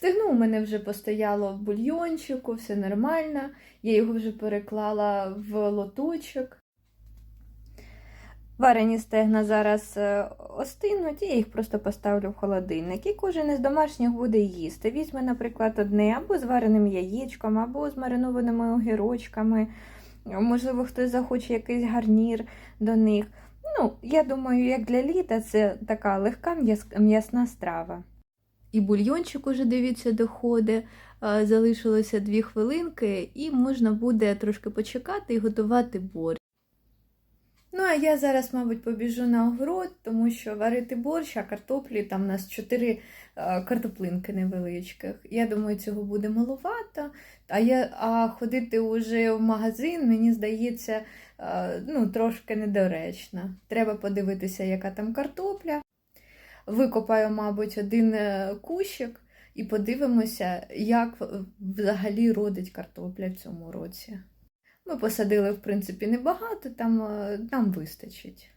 Стегно у мене вже постояло в бульйончику, все нормально. Я його вже переклала в лоточок. Варені стегна зараз е, остинуть, і я їх просто поставлю в холодильник. І кожен із домашніх буде їсти. Візьме, наприклад, одне або з вареним яєчком, або з маринованими огірочками. Можливо, хтось захоче якийсь гарнір до них. Ну, я думаю, як для літа це така легка м'ясна страва. І бульйончик уже, дивіться, доходить. Е, Залишилося дві хвилинки, і можна буде трошки почекати і готувати борщ. Ну, а я зараз, мабуть, побіжу на огород, тому що варити борщ, а картоплі там у нас чотири е, картоплинки невеличких. Я думаю, цього буде маловато. А, я, а ходити уже в магазин, мені здається, е, ну, трошки недоречно. Треба подивитися, яка там картопля. Викопаю, мабуть, один е, кущик і подивимося, як взагалі родить картопля в цьому році. Ми посадили, в принципі, небагато, там е, нам вистачить.